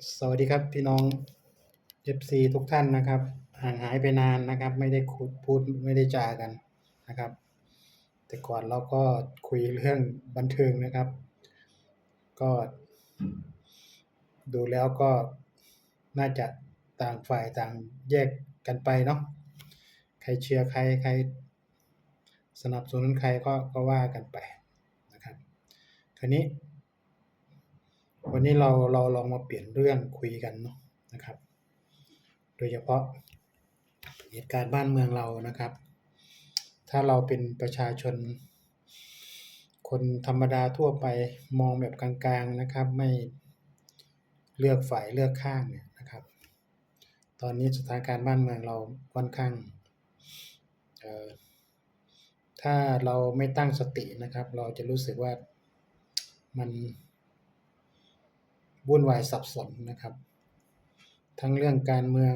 สวัสดีครับพี่น้อง FC ทุกท่านนะครับ ห่างหายไปนานนะครับ ไม่ได้คุยพูดไม่ได้จากันนะครับ แต่ก่อนเราก็คุยเรื่องบันเทิงนะครับ ก็ ดูแล้วก็น่าจะต่างฝ่ายต่างแยกกันไปเนาะใครเชียร์ใครใคร สนับสนุนใครก็ก็ว่ากันไปนะครับ คราวนี้ วันนี้เราเราลองมาเปลี่ยนเรื่องคุยกันเนาะนะครับ โดยเฉพาะเหตุการณ์บ้านเมืองเรานะครับ ถ้าเราเป็นประชาชน คนธรรมดาทั่วไปมองแบบกลางๆนะครับ ไม่เลือกฝ่ายเลือกข้างเนี่ยนะครับ ตอนนี้สถานการณ์บ้านเมืองเราค่อนข้างออถ้าเราไม่ตั้งสตินะครับ เราจะรู้สึกว่ามัน วุ่นวายสับสนนะครับ ทั้งเรื่องการเมือง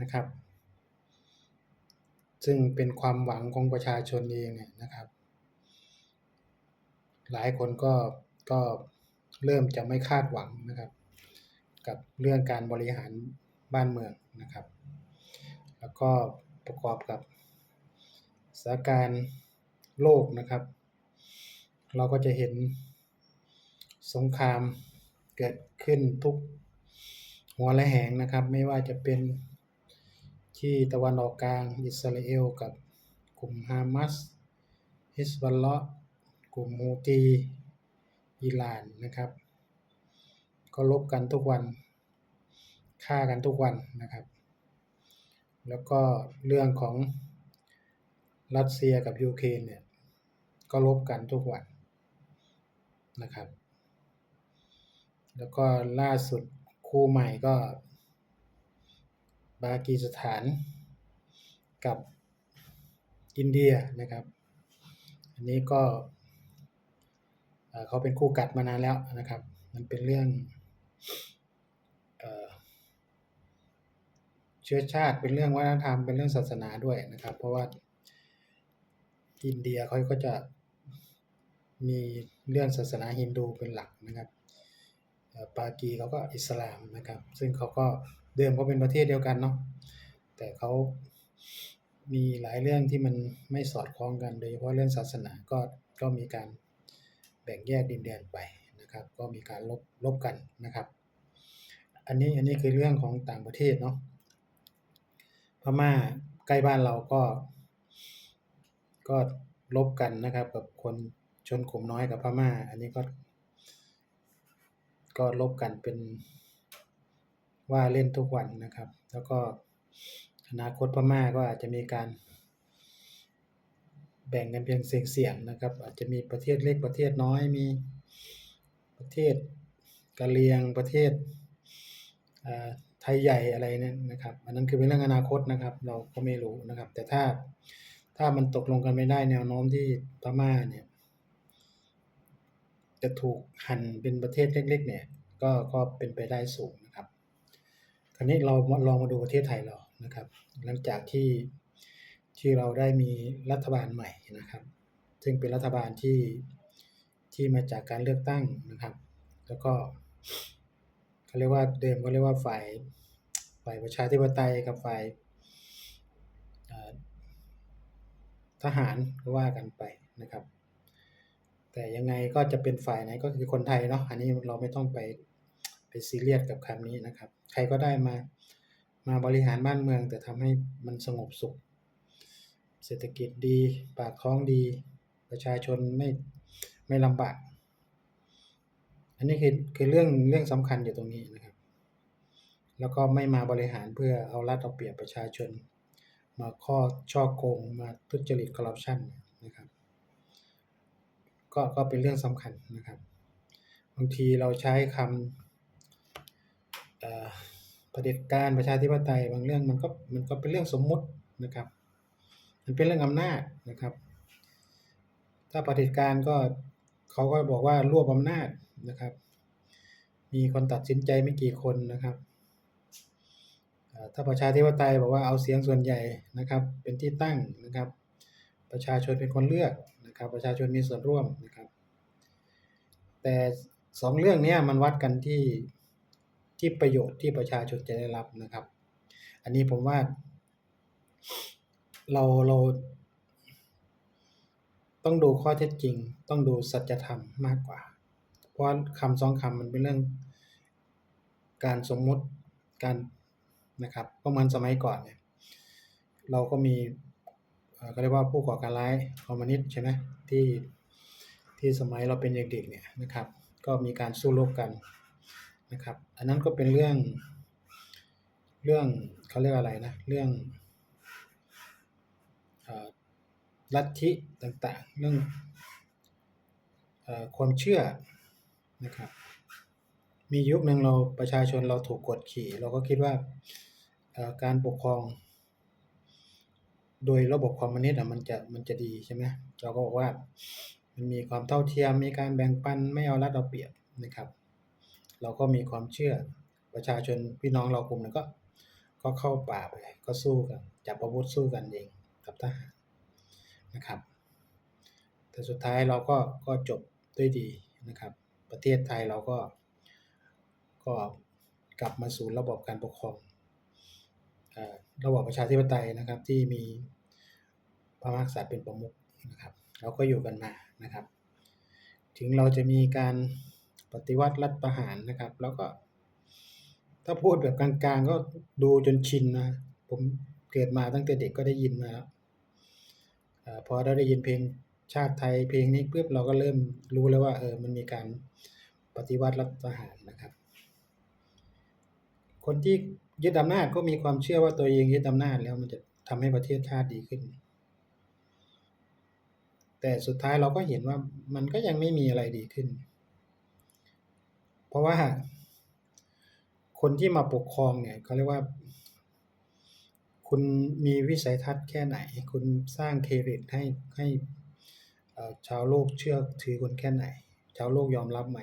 นะครับ ซึ่งเป็นความหวังของประชาชนเองเนี่ยนะครับ หลายคนก็ก็เริ่มจะไม่คาดหวังนะครับ กับเรื่องการบริหารบ้านเมืองนะครับ แล้วก็ประกอบกับสถานการณ์โลกนะครับ เราก็จะเห็นสงคราม เกิดขึ้นทุกหัวและแหงนะครับ ไม่ว่าจะเป็นที่ตะวันออกกลางอิสราเอลกับกลุ่มฮามาสฮิสบัลเลาะกลุ่มฮูตีอิหร่านนะครับ ก็ลบกันทุกวันฆ่ากันทุกวันนะครับ แล้วก็เรื่องของรัสเซียกับยูเครนเนี่ยก็ลบกันทุกวันนะครับ แล้วก็ล่าสุดคู่ใหม่ก็ปากีสถานกับอินเดียนะครับ อันนี้ก็เขาเป็นคู่กัดมานานแล้วนะครับ มันเป็นเรื่องเชื้อชาติเป็นเรื่องวัฒนธรรมเป็นเรื่องศาสนาด้วยนะครับ เพราะว่าอินเดียเขาก็จะมีเรื่องศาสนาฮินดูเป็นหลักนะครับ ปากีเขาก็อิสลามนะครับ ซึ่งเขาก็เดิมเขาเป็นประเทศเดียวกันเนาะแต่เขามีหลายเรื่องที่มันไม่สอดคล้องกัน โดยเฉพาะเรื่องศาสนาก็ก็มีการแบ่งแยกดินแดนไปนะครับ ก็มีการลบลบกันนะครับ อันนี้อันนี้คือเรื่องของต่างประเทศเนาะพม่าใกล้บ้านเราก็ ก็ลบกันนะครับ กับคนชนกลุ่มน้อยกับพม่า อันนี้ก็ ก็ลบกันเป็นว่าเล่นทุกวันนะครับ แล้วก็อนาคตพม่าก็อาจจะมีการ แบ่งกันเพียงเสี่ยงๆนะครับ อาจจะมีประเทศเล็กประเทศน้อยมีประเทศกะเหรี่ยงประเทศไทยใหญ่อะไรเนี่ยนะครับอันนั้นคือเป็นเรื่องอนาคตนะครับ เราก็ไม่รู้นะครับ แต่ถ้าถ้ามันตกลงกันไม่ได้แนวโน้มที่พม่าเนี่ย จะถูกหั่นเป็นประเทศเล็กๆเนี่ยก็ก็เป็นไปได้สูงนะครับ คราวนี้เราลองมาดูประเทศไทยเรานะครับ หลังจากที่ที่เราได้มีรัฐบาลใหม่นะครับ ซึ่งเป็นรัฐบาลที่ที่มาจากการเลือกตั้งนะครับ แล้วก็เขาเรียกว่าเดิมเขาเรียกว่าฝ่ายฝ่ายประชาธิปไตยกับฝ่ายทหารก็ว่ากันไปนะครับ แต่ยังไงก็จะเป็นฝ่ายไหนก็คือคนไทยเนาะอันนี้เราไม่ต้องไปไปซีเรียสกับคำนี้นะครับ ใครก็ได้มามาบริหารบ้านเมือง แต่ทำให้มันสงบสุข เศรษฐกิจดี ปากท้องดี ประชาชนไม่ไม่ลำบาก อันนี้คือคือเรื่องเรื่องสำคัญอยู่ตรงนี้นะครับ แล้วก็ไม่มาบริหารเพื่อเอารัดเอาเปรียบประชาชน มาข้อช่อโกงมาทุจริตคอร์รัปชันนะครับ ก็ก็เป็นเรื่องสำคัญนะครับ บางทีเราใช้คำเอ่อเด็จการประชาธิปไตยบางเรื่องมันก็มันก็เป็นเรื่องสมมุตินะครับ มันเป็นเรื่องอำนาจนะครับ ถ้าประเด็จการก็เขาก็บอกว่ารวบอำนาจนะครับ มีคนตัดสินใจไม่กี่คนนะครับถ้าประชาธิปไตยบอกว่าเอาเสียงส่วนใหญ่นะครับ เป็นที่ตั้งนะครับ ประชาชนเป็นคนเลือก นะครับประชาชนมีส่วนร่วมนะครับ แต่สองเรื่องนี้มันวัดกันที่ที่ประโยชน์ที่ประชาชนจะได้รับนะครับ อันนี้ผมว่าเราเราต้องดูข้อเท็จจริง ต้องดูสัจธรรมมากกว่า เพราะว่าคำสองคำมันเป็นเรื่องการสมมุติการนะครับก็เหมือนสมัยก่อนเนี่ยเราก็มี เอ่อเขาเรียกว่าผู้ก่อการร้ายคอมมิวนิสต์ใช่ไหมที่ที่สมัยเราเป็นเด็กๆเนี่ยนะครับ ก็มีการสู้รบกันนะครับ อันนั้นก็เป็นเรื่องเรื่องเขาเรียกอะไรนะเรื่องอลัทธิต่างๆ เรื่องอความเชื่อนะครับ มียุคหนึ่งเราประชาชนเราถูกกดขี่ เราก็คิดว่าการปกครอง โดยระบบคอมมิวนิสต์อะมันจะมันจะดีใช่ไหมเราก็บอกว่ามันมีความเท่าเทียมมีการแบ่งปันไม่เอารัดเอาเปรียบนะครับ เราก็มีความเชื่อประชาชนพี่น้องเรากลุ่มหนึงก็ ก็เข้าป่าไปก็สู้กันจับอาวุธสู้กันเองกับทหารนะครับ แต่สุดท้ายเราก็ก็จบด้วยดีนะครับ ประเทศไทยเราก็ก็กลับมาสู่ระบบการปกครอง ระบอบประชาธิปไตยนะครับที่มีพระมหากษัตริย์เป็นประมุขนะครับเราก็อยู่กันมานะครับ ถึงเราจะมีการปฏิวัติรัฐประหารนะครับ แล้วก็ ถ้าพูดแบบกลางๆก็ดูจนชินนะผมเกิดมาตั้งแต่เด็กก็ได้ยินมาแล้วอพอเราได้ยินเพลงชาติไทยเพลงนี้ปุ๊บเราก็เริ่มรู้แล้วว่าเออมันมีการปฏิวัติรัฐประหารนะครับ คนที่ ยึดอำนาจก็มีความเชื่อว่าตัวเองยึดอำนาจแล้วมันจะทำให้ประเทศชาติดีขึ้น แต่สุดท้ายเราก็เห็นว่ามันก็ยังไม่มีอะไรดีขึ้น เพราะว่า คนที่มาปกครองเนี่ยเขาเรียกว่า คุณมีวิสัยทัศน์แค่ไหน คุณสร้างเครดิตให้ให้ชาวโลกเชื่อถือคุณแค่ไหน ชาวโลกยอมรับไหม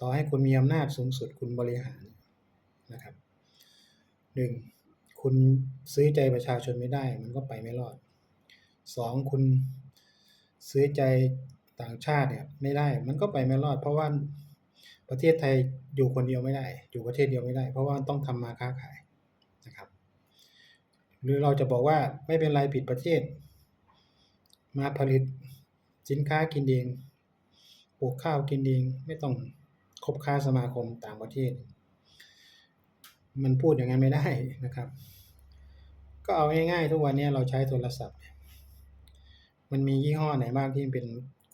ต่อให้คุณมีอำนาจสูงสุดคุณบริหารนะครับ 1คุณซื้อใจประชาชนไม่ได้ มันก็ไปไม่รอด2คุณซื้อใจต่างชาติเนี่ยไม่ได้ มันก็ไปไม่รอด เพราะว่าประเทศไทยอยู่คนเดียวไม่ได้ อยู่ประเทศเดียวไม่ได้ เพราะว่าต้องทำมาค้าขายนะครับ หรือเราจะบอกว่าไม่เป็นไรผิดประเทศ มาผลิตสินค้ากินเองปลูกข้าวกินเองไม่ต้องคบค้าสมาคมต่างประเทศ มันพูดอย่างนั้นไม่ได้นะครับ ก็เอาง่ายๆ ทุกวันนี้เราใช้โทรศัพท์ มันมียี่ห้อไหนบ้างที่เป็น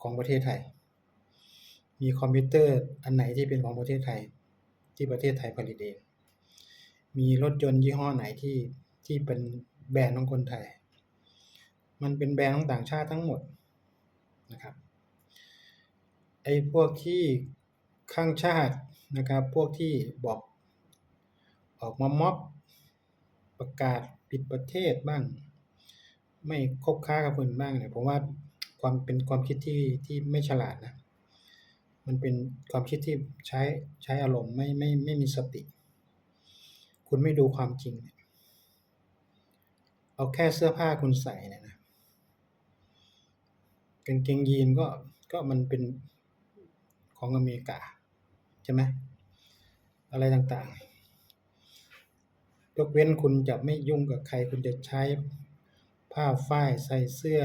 ของประเทศไทย มีคอมพิวเตอร์อันไหนที่เป็นของประเทศไทย ที่ประเทศไทยผลิตเอง มีรถยนต์ยี่ห้อไหนที่ที่เป็นแบรนด์ของคนไทย มันเป็นแบรนด์ของต่างชาติทั้งหมดนะครับ ไอ้พวกที่ข้างชาตินะครับ พวกที่บอก ออกมาม็อบประกาศปิดประเทศบ้าง ไม่คบค้ากับคนบ้างเนี่ยผมว่าความเป็นความคิดที่ที่ไม่ฉลาดนะ มันเป็นความคิดที่ใช้ใช้อารมณ์ไม่ไม่ไม่มีสติ คุณไม่ดูความจริง เอาแค่เสื้อผ้าคุณใส่เนี่ยนะกางเกงยีนก็ก็มันเป็นของอเมริกา ใช่ไหมอะไรต่างๆ ยกเว้นคุณจะไม่ยุ่งกับใครคุณจะใช้ผ้าฝ้ายใส่เสื้อ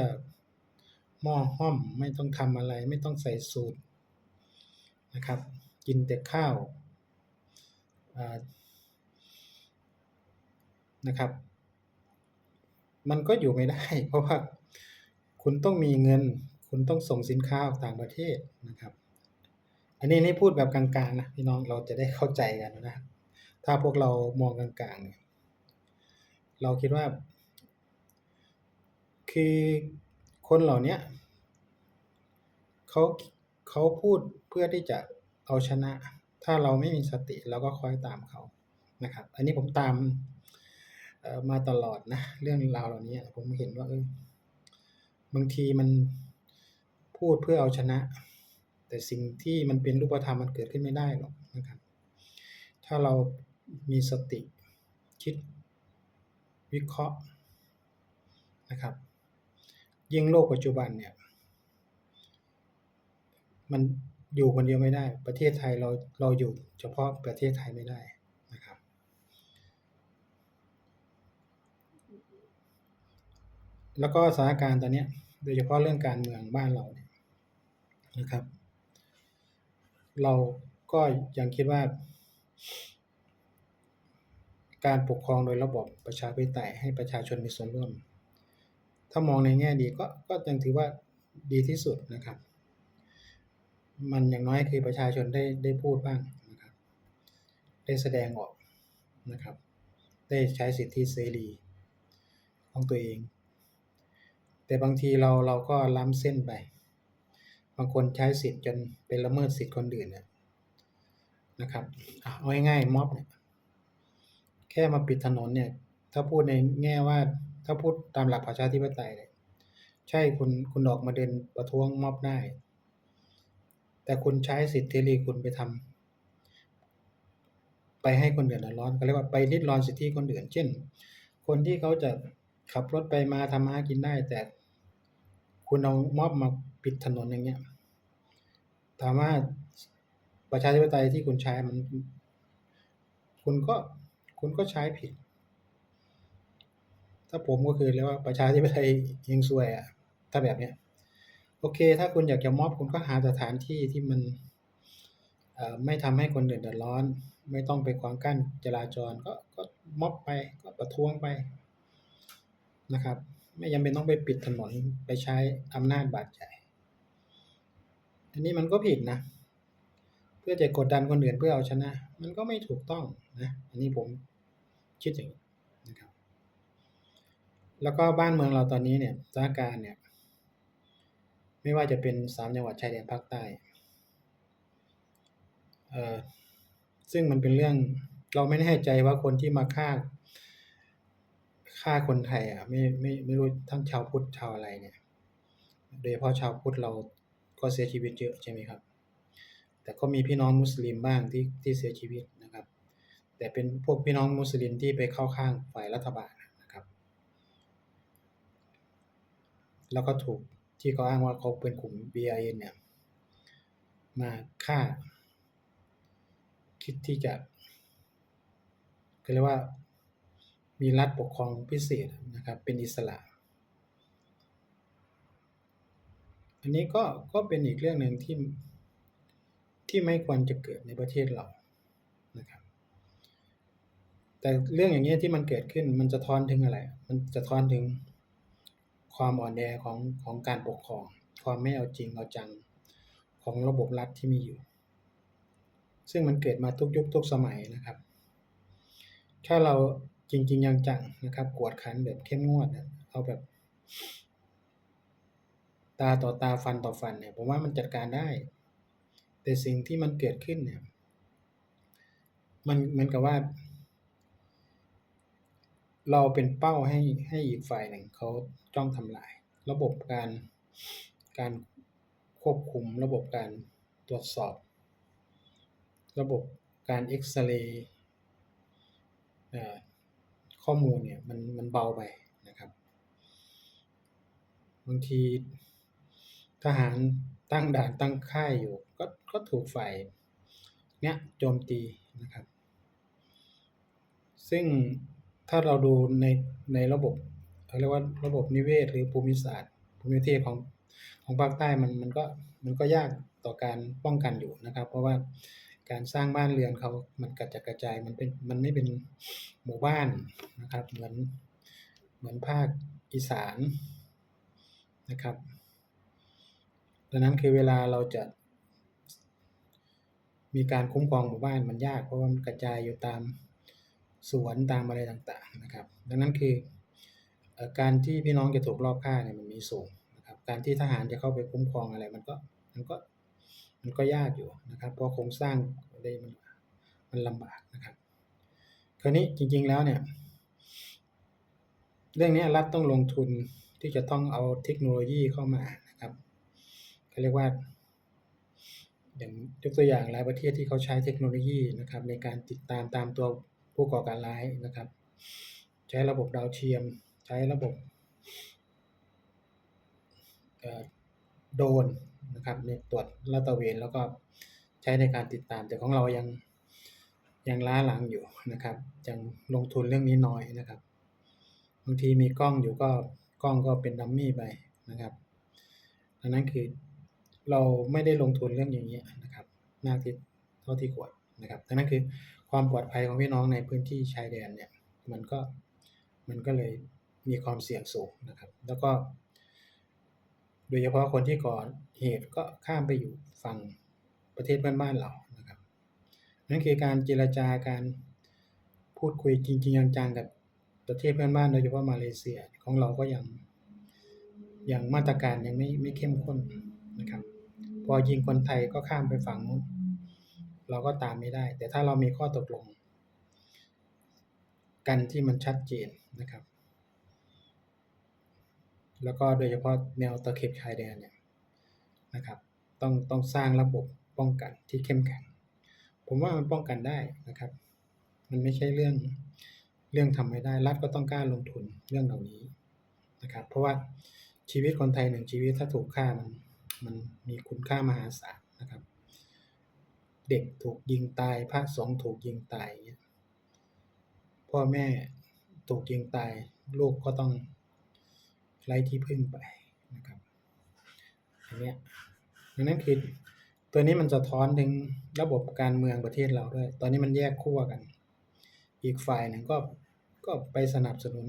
หม้อห้อมไม่ต้องทำอะไรไม่ต้องใส่สูทนะครับ กินแต่ข้าวนะครับ มันก็อยู่ไม่ได้ เพราะว่าคุณต้องมีเงิน คุณต้องส่งสินค้าออกต่างประเทศนะครับ อันนี้นี่พูดแบบกลางๆนะพี่น้องเราจะได้เข้าใจกันนะครับ ถ้าพวกเรามองกลางๆเนี่ยเราคิดว่า คือคนเหล่านี้เขาเขาพูดเพื่อที่จะเอาชนะ ถ้าเราไม่มีสติเราก็คอยตามเขานะครับ อันนี้ผมตามมาตลอดนะ เรื่องราวเหล่านี้ผมเห็นว่าเออบางทีมันพูดเพื่อเอาชนะ แต่สิ่งที่มันเป็นรูปธรรมมันเกิดขึ้นไม่ได้หรอกนะครับ ถ้าเรา มีสติคิดวิเคราะห์นะครับ ยิ่งโลกปัจจุบันเนี่ยมันอยู่คนเดียวไม่ได้ ประเทศไทยเราเราอยู่เฉพาะประเทศไทยไม่ได้นะครับ แล้วก็สถานการณ์ตอนนี้โดยเฉพาะเรื่องการเมืองบ้านเราเนี่ยนะครับ เราก็ยังคิดว่า การปกครองโดยระบบประชาธิปไตยให้ประชาชนมีส่วนร่วม ถ้ามองในแง่ดีก็ก็ยังถือว่าดีที่สุดนะครับ มันอย่างน้อยคือประชาชนได้ได้พูดบ้างนะครับได้แสดงออกนะครับ ได้ใช้สิทธิเสรีของตัวเอง แต่บางทีเราเราก็ล้ำเส้นไป บางคนใช้สิทธิ์จนเป็นละเมิดสิทธิ์คนอื่นเนี่ยนะครับเอาง่ายๆม็อบเนี่ย แค่มาปิดถนนเนี่ย ถ้าพูดในแง่ว่า ถ้าพูดตามหลักประชาธิปไตยเนี่ยใช่คุณคุณออกมาเดินประท้วงม็อบได้ แต่คุณใช้สิทธิเสรีคุณไปทำไปให้คนอื่นเดือดร้อนก็เรียกว่าไปริดรอนสิทธิคนอื่น เช่น คนที่เขาจะขับรถไปมาทำมาหากินได้ แต่คุณเอาม็อบมาปิดถนนอย่างเงี้ยถามว่าประชาธิปไตยที่คุณใช้มัน คุณก็ คุณก็ใช้ผิด ถ้าผมก็คือเรียกว่าประชาธิปไตยเฮงซวยอะถ้าแบบเนี้ย โอเค ถ้าคุณอยากจะม็อบคุณก็หาสถานที่ที่มันไม่ทำให้คนอื่นเดือดร้อน ไม่ต้องไปขวางกั้นจราจรก็ก็ม็อบไปก็ประท้วงไปนะครับ ไม่จำเป็นต้องไปปิดถนนไปใช้อำนาจบาดใจอันนี้มันก็ผิดนะ เพื่อจะกดดันคนอื่นเพื่อเอาชนะ มันก็ไม่ถูกต้องนะ อันนี้ผม คิดอย่างนี้นะครับ แล้วก็บ้านเมืองเราตอนนี้เนี่ยสถานการณ์เนี่ย ไม่ว่าจะเป็นสามจังหวัดชายแดนภาคใต้เอ่อซึ่งมันเป็นเรื่องเราไม่แน่ใจว่าคนที่มาฆ่าฆ่าคนไทยอะไม่ไม่ไม่รู้ทั้งชาวพุทธชาวอะไรเนี่ย โดยเฉพาะชาวพุทธเราก็เสียชีวิตเยอะใช่ไหมครับ แต่ก็มีพี่น้องมุสลิมบ้างที่ที่เสียชีวิตนะครับ แต่เป็นพวกพี่น้องมุสลิมที่ไปเข้าข้างฝ่ายรัฐบาลนะครับ แล้วก็ถูกที่เขาอ้างว่าเขาเป็นกลุ่ม BIN เนี่ยมาฆ่า คิดที่จะก็เรียกว่ามีรัฐปกครองพิเศษนะครับ เป็นอิสระ อันนี้ก็ก็เป็นอีกเรื่องหนึ่งที่ที่ไม่ควรจะเกิดในประเทศเรา แต่เรื่องอย่างนี้ที่มันเกิดขึ้นมันจะท้อนถึงอะไร มันจะท้อนถึงความอ่อนแอของของการปกครอง ความไม่เอาจริงเอาจังของระบบรัฐที่มีอยู่ ซึ่งมันเกิดมาทุกยุคทุกสมัยนะครับ ถ้าเราจริงๆยังจังนะครับ กวดขันแบบเข้มงวดเอาแบบ ตาต่อตาฟันต่อฟันเนี่ยผมว่ามันจัดการได้ แต่สิ่งที่มันเกิดขึ้นเนี่ย มันเหมือนกับว่า เราเป็นเป้าให้ให้อีกฝ่ายหนึ่งเขาจ้องทำลาย ระบบการการควบคุม ระบบการตรวจสอบ ระบบการเอ็กซเรย์ข้อมูลเนี่ยมันมันเบาไปนะครับ บางทีทหารตั้งด่านตั้งค่ายอยู่ ก็ก็ถูกฝ่ายเนี้ยโจมตีนะครับ ซึ่ง ถ้าเราดูในในระบบเขาเรียกว่าระบบนิเวศ หรือภูมิศาสตร์ ภูมิประเทศของของภาคใต้มันมันก็มันก็ยากต่อการป้องกันอยู่นะครับ เพราะว่าการสร้างบ้านเรือนเขามันกระจัดกระจายมันเป็นมันไม่เป็นหมู่บ้านนะครับ เหมือนเหมือนภาคอีสานนะครับ ดังนั้นคือเวลาเราจะมีการคุ้มครองหมู่บ้านมันยากเพราะว่ามันกระจายอยู่ตาม สวนตามอะไรต่างๆนะครับ ดังนั้นคือการที่พี่น้องจะถูกลอบฆ่าเนี่ยมันมีสูงนะครับ การที่ทหารจะเข้าไปคุ้มครองอะไรมันก็มันก็มันก็ยากอยู่นะครับเพราะโครงสร้างได้มันมันลำบากนะครับ คราวนี้จริงๆแล้วเนี่ย เรื่องนี้รัฐต้องลงทุนที่จะต้องเอาเทคโนโลยีเข้ามานะครับเขาเรียกว่า อย่างยกตัวอย่างหลายประเทศที่เขาใช้เทคโนโลยีนะครับ ในการติดตามตามตัว ผู้ก่อการร้ายนะครับ ใช้ระบบดาวเทียม ใช้ระบบโดรนนะครับในตรวจลาดตระเวนแล้วก็ใช้ในการติดตาม แต่ของเรายังยังล้าหลังอยู่นะครับยังลงทุนเรื่องนี้น้อยนะครับบางทีมีกล้องอยู่ก็กล้องก็เป็นดัมมี่ไปนะครับดังนั้นคือเราไม่ได้ลงทุนเรื่องอย่างนี้นะครับมากที่เท่าที่ควรนะครับดังนั้นคือ ความปลอดภัยของพี่น้องในพื้นที่ชายแดนเนี่ยมันก็มันก็เลยมีความเสี่ยงสูงนะครับ แล้วก็ โดยเฉพาะคนที่ก่อเหตุก็ข้ามไปอยู่ฝั่งประเทศเพื่อนบ้านเรานะครับนั่นคือการเจรจาการพูดคุยจริงๆจังๆกับประเทศเพื่อนบ้านโดยเฉพาะมาเลเซียของเราก็ยังยังมาตรการยังไม่ไม่เข้มข้นนะครับ พอยิงคนไทยก็ข้ามไปฝั่งนู้น เราก็ตามไม่ได้ แต่ถ้าเรามีข้อตกลง กันที่มันชัดเจนนะครับ แล้วก็โดยเฉพาะแนวตะเข็บชายแดนเนี่ยนะครับ ต้องต้องสร้างระบบป้องกันที่เข้มแข็ง ผมว่ามันป้องกันได้นะครับ มันไม่ใช่เรื่องเรื่องทำไม่ได้รัฐก็ต้องกล้าลงทุนเรื่องเหล่านี้นะครับ เพราะว่าชีวิตคนไทยหนึ่งชีวิตถ้าถูกฆ่ามันมันมีคุณค่ามหาศาลนะครับ เด็กถูกยิงตาย พระสงฆ์ถูกยิงตาย พ่อแม่ถูกยิงตาย ลูกก็ต้องไร้ที่พึ่งไปนะครับอันนี้ดังนั้นคือตัวนี้มันสะท้อนถึงระบบการเมืองประเทศเราด้วย ตอนนี้มันแยกขั้วกัน อีกฝ่ายหนึ่งก็ก็ไปสนับสนุน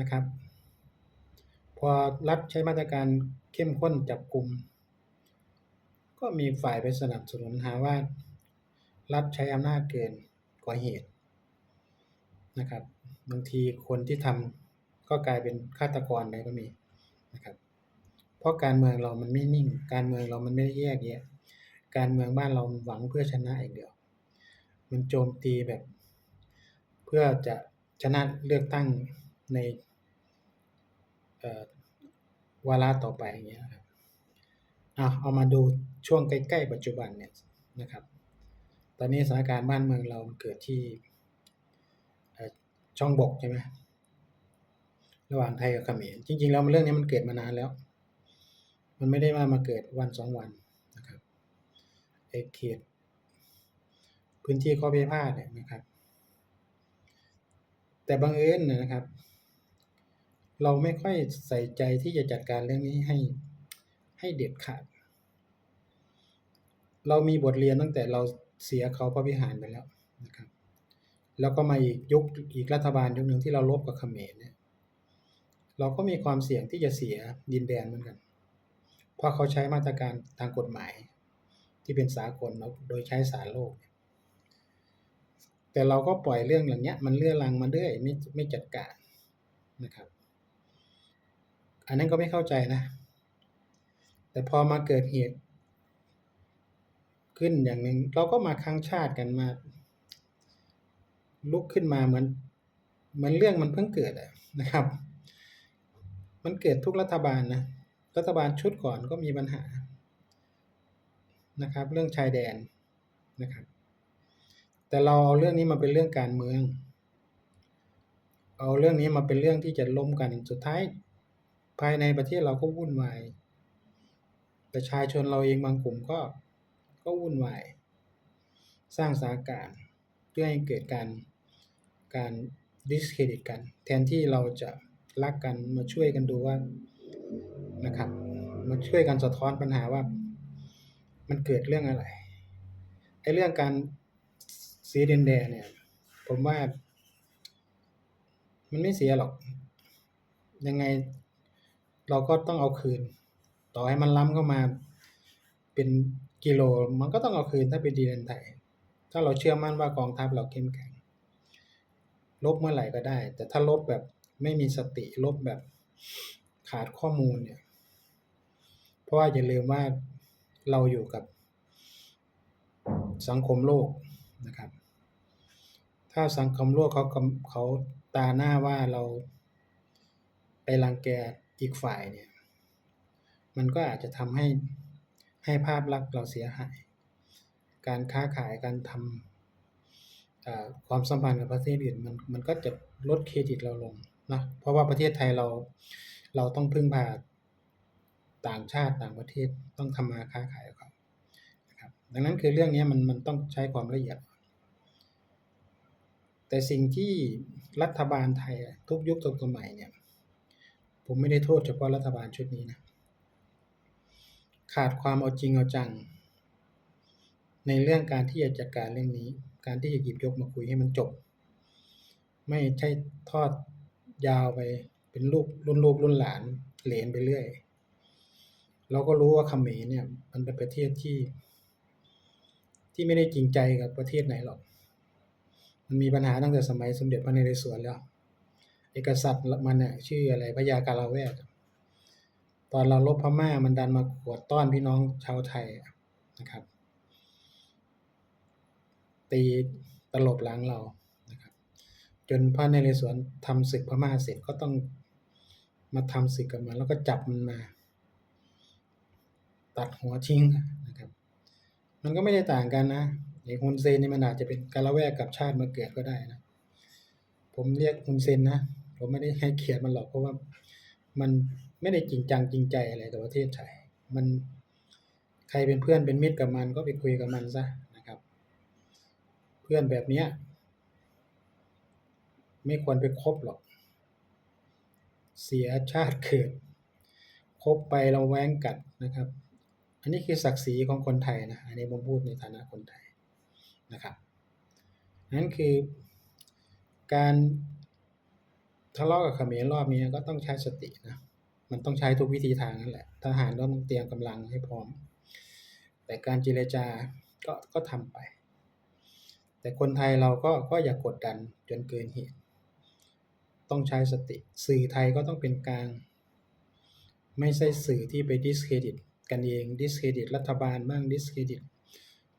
นะครับ พอรัฐใช้มาตรการเข้มข้นจับกลุ่ม ก็มีฝ่ายไปสนับสนุนหาว่ารัฐใช้อำนาจเกินกว่าเหตุนะครับ บางทีคนที่ทำก็กลายเป็นฆาตกรไปก็มีนะครับ เพราะการเมืองเรามันไม่นิ่ง การเมืองเรามันไม่ได้แยกแยะการเมืองบ้านเราหวังเพื่อชนะอย่างเดียว มันโจมตีแบบ เพื่อจะชนะเลือกตั้งในเอ่อวาระต่อไปอย่างเงี้ยครับอะเอามาดู ช่วงใกล้ๆปัจจุบันเนี่ยนะครับ ตอนนี้สถานการณ์บ้านเมืองเราเกิดที่ช่องบกใช่ไหมระหว่างไทยกับเขมรจริงๆแล้วเรื่องนี้มันเกิดมานานแล้ว มันไม่ได้ว่ามาเกิดวันสองวันนะครับไอ้เขตพื้นที่ข้อพิพาทเนี่ยนะครับ แต่บังเอิญนะครับ เราไม่ค่อยใส่ใจที่จะจัดการเรื่องนี้ให้ให้เด็ดขาด เรามีบทเรียนตั้งแต่เราเสียเขาพระวิหารไปแล้วนะครับ แล้วก็มาอีกยุคอีกรัฐบาลยุคหนึ่งที่เราลบกับเขมรเนี่ย เราก็มีความเสี่ยงที่จะเสียดินแดนเหมือนกัน เพราะเขาใช้มาตรการทางกฎหมายที่เป็นสากลเนาโดยใช้สารโลก แต่เราก็ปล่อยเรื่องอย่างเงี้ย มันเลื่อนลังมาเรื่อยไม่ไม่จัดการนะครับ อันนั้นก็ไม่เข้าใจนะ แต่พอมาเกิดเหตุ ขึ้นอย่างหนึ่งเราก็มาค้างชาติกันมา ลุกขึ้นมาเหมือนเหมือนเรื่องมันเพิ่งเกิดอะนะครับ มันเกิดทุกรัฐบาลนะรัฐบาลชุดก่อนก็มีปัญหานะครับ เรื่องชายแดนนะครับ แต่เราเอาเรื่องนี้มาเป็นเรื่องการเมือง เอาเรื่องนี้มาเป็นเรื่องที่จะล้มกันสุดท้าย ภายในประเทศเราก็วุ่นวายประชาชนเราเองบางกลุ่มก็ ก็วุ่นวาย สร้างสถานการณ์เพื่อให้เกิดการการดิสเครดิตกัน แทนที่เราจะรักกันมาช่วยกันดูว่านะครับ มาช่วยกันสะท้อนปัญหาว่า มันเกิดเรื่องอะไรไอ้เรื่องการสีดินแดนเนี่ย ผมว่า มันไม่เสียหรอก ยังไงเราก็ต้องเอาคืน ต่อให้มันล้ำเข้ามาเป็น กิโลมันก็ต้องเอาคืนถ้าเป็นดินแดนไทยถ้าเราเชื่อมั่นว่ากองทัพเราเข้มแข็ง ลบเมื่อไหร่ก็ได้ แต่ถ้าลบแบบไม่มีสติลบแบบขาดข้อมูลเนี่ย เพราะว่าอย่าลืมว่าเราอยู่กับสังคมโลกนะครับ ถ้าสังคมโลกเขาเขาตาหน้าว่าเราไปรังแกอีกฝ่ายเนี่ย มันก็อาจจะทำให้ ให้ภาพลักษณ์เราเสียหาย การค้าขายการทำความสัมพันธ์กับประเทศอื่นมันมันก็จะลดเครดิตเราลงนะเพราะว่าประเทศไทยเราเราต้องพึ่งพาต่างชาติต่างประเทศต้องทำมาค้าขายกับเขานะครับดังนั้นคือเรื่องนี้มันมันต้องใช้ความละเอียด แต่สิ่งที่รัฐบาลไทยทุกยุคทุกสมัยเนี่ยผมไม่ได้โทษเฉพาะรัฐบาลชุดนี้นะ ขาดความเอาจริงเอาจัง ในเรื่องการที่จะจัดการเรื่องนี้ การที่จะหยิบยกมาคุยให้มันจบ ไม่ใช่ทอดยาวไปเป็นลูกรุ่นลูกรุ่นหลานเหลนไปเรื่อย เราก็รู้ว่าเขมรเนี่ย มันเป็นประเทศที่ ที่ไม่ได้จริงใจกับประเทศไหนหรอก มันมีปัญหาตั้งแต่สมัยสมเด็จพระนเรศวรแล้ว เอกษัตริย์มันน่ะชื่ออะไรพระยากาลาแวก ตอนเรารบพม่ามันดันมาขวดต้อนพี่น้องชาวไทยนะครับ ตีตลบหลังเรานะครับ จนพระนเรศวรทำศึกพม่าเสร็จก็ต้องมาทำศึกกับมันแล้วก็จับมันมา ตัดหัวทิ้งนะครับ มันก็ไม่ได้ต่างกันนะไอ้ฮุนเซนนี่มันอาจจะเป็นกาละแวกกับชาติมาเกิดก็ได้นะผมเรียกฮุนเซนนะผมไม่ได้ให้เกียรติมันหรอกเพราะว่ามัน ไม่ได้จริงจังจริงใจอะไรกับประเทศไทย มันใครเป็นเพื่อนเป็นมิตรกับมันก็ไปคุยกับมันซะนะครับ เพื่อนแบบเนี้ยไม่ควรไปคบหรอก เสียชาติเกิดคบไปเราแว้งกัดนะครับ อันนี้คือศักดิ์ศรีของคนไทยนะ อันนี้ผมพูดในฐานะคนไทยนะครับนั่นคือการทะเลาะกับเขมรรอบนี้ก็ต้องใช้สตินะ มันต้องใช้ทุกวิธีทางนั่นแหละ ทหารต้องเตรียมกำลังให้พร้อม แต่การเจรจาก็ก็ทำไป แต่คนไทยเราก็ก็อย่ากกดดันจนเกินเหตุ ต้องใช้สติ สื่อไทยก็ต้องเป็นกลาง ไม่ใช่สื่อที่ไปดิสเครดิตกันเอง ดิสเครดิตรัฐบาลบ้าง ดิสเครดิต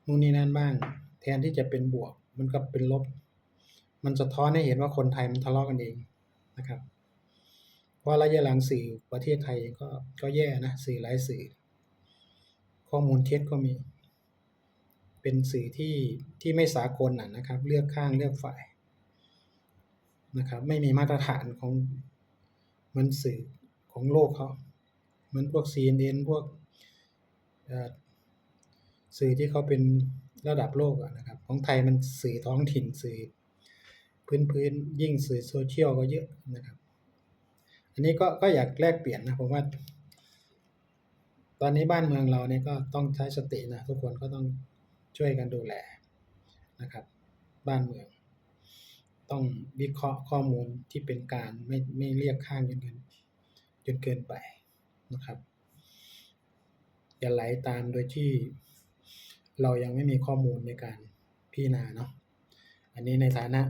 นู่นนี่นั่นบ้าง แทนที่จะเป็นบวก มันกลับเป็นลบ มันสะท้อนให้เห็นว่าคนไทยมันทะเลาะกันเองนะครับ เพราะระยะหลังสื่อประเทศไทยก็ก็แย่นะสื่อหลายสื่อ ข้อมูลเท็จก็มี เป็นสื่อที่ที่ไม่สากลนะนะครับ เลือกข้างเลือกฝ่ายนะครับไม่มีมาตรฐานของมือนสื่อของโลกเขาเหมือนพวก CNN พวกสื่อที่เขาเป็นระดับโลกนะครับ ของไทยมันสื่อท้องถิ่นสื่อ พื้นๆ ยิ่งสื่อโซเชียลก็เยอะนะครับ อันนี้ก็ก็อยากแลกเปลี่ยนนะผมว่า ตอนนี้บ้านเมืองเราเนี่ยก็ต้องใช้สตินะทุกคนก็ต้องช่วยกันดูแลนะครับ บ้านเมือง ต้องวิเคราะห์ข้อมูลที่เป็นการไม่ไม่เรียกข้างจนเกินจนเกินไปนะครับ อย่าไหลตามโดยที่เรายังไม่มีข้อมูลในการพิจารณาเนาะอันนี้ในฐานะ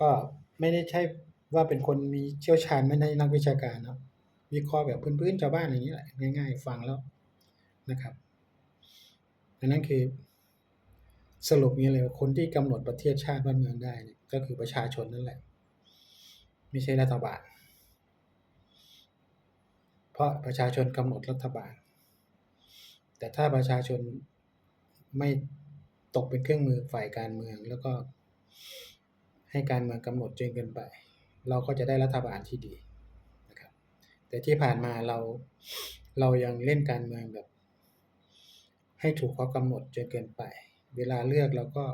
ก็ไม่ได้ใช่ ว่าเป็นคนมีเชี่ยวชาญไม่ได้นักวิชาการเนาะวิเคราะห์แบบพื้นๆชาวบ้านอย่างนี้แหละง่าย ๆ ฟังแล้วนะครับอันนั้นคือสรุปนี้เลยว่าคนที่กำหนดประเทศชาติบ้านเมืองได้ก็คือประชาชนนั่นแหละ ไม่ใช่รัฐบาล เพราะประชาชนกำหนดรัฐบาล แต่ถ้าประชาชนไม่ตกเป็นเครื่องมือฝ่ายการเมือง แล้วก็ให้การเมืองกำหนดจนเกินไป เราก็จะได้รัฐบาลที่ดีนะครับ แต่ที่ผ่านมาเราเรายังเล่นการเมืองแบบ ให้ถูกเขากำหนดจนเกินไป เวลาเลือกเราก็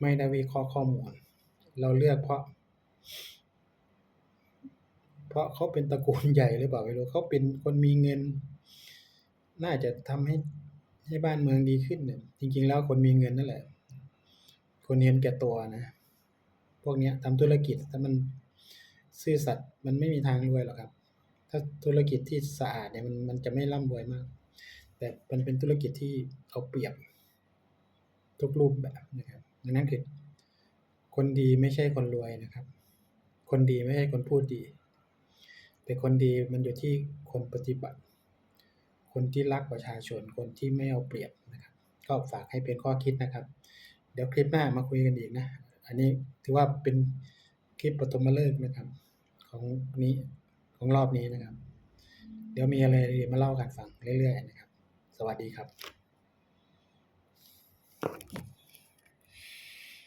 ไม่ได้วิเคราะห์ข้อมูล เราเลือกเพราะ เพราะเขาเป็นตระกูลใหญ่หรือเปล่าไม่รู้เขาเป็นคนมีเงิน น่าจะทำให้ให้บ้านเมืองดีขึ้นเนี่ยจริง ๆ แล้วคนมีเงินนั่นแหละ คนเห็นแก่ตัวนะ พวกเนี้ยทำธุรกิจถ้ามันซื่อสัตย์มันไม่มีทางรวยหรอกครับ ถ้าธุรกิจที่สะอาดเนี่ยมันมันจะไม่ร่ำรวยมาก แต่มันเป็นธุรกิจที่เอาเปรียบ ทุกรูปแบบนะครับดังนั้นคือคนดีไม่ใช่คนรวยนะครับ คนดีไม่ใช่คนพูดดี แต่คนดีมันอยู่ที่คนปฏิบัติ คนที่รักประชาชน คนที่ไม่เอาเปรียบนะครับ ก็ฝากให้เป็นข้อคิดนะครับ เดี๋ยวคลิปหน้ามาคุยกันอีกนะ อันนี้ถือว่าเป็นคลิปปฐมฤกษ์นะครับ ของนี้ของรอบนี้นะครับ เดี๋ยวมีอะไรมาเล่ากันฟังเรื่อยๆนะครับ สวัสดีครับ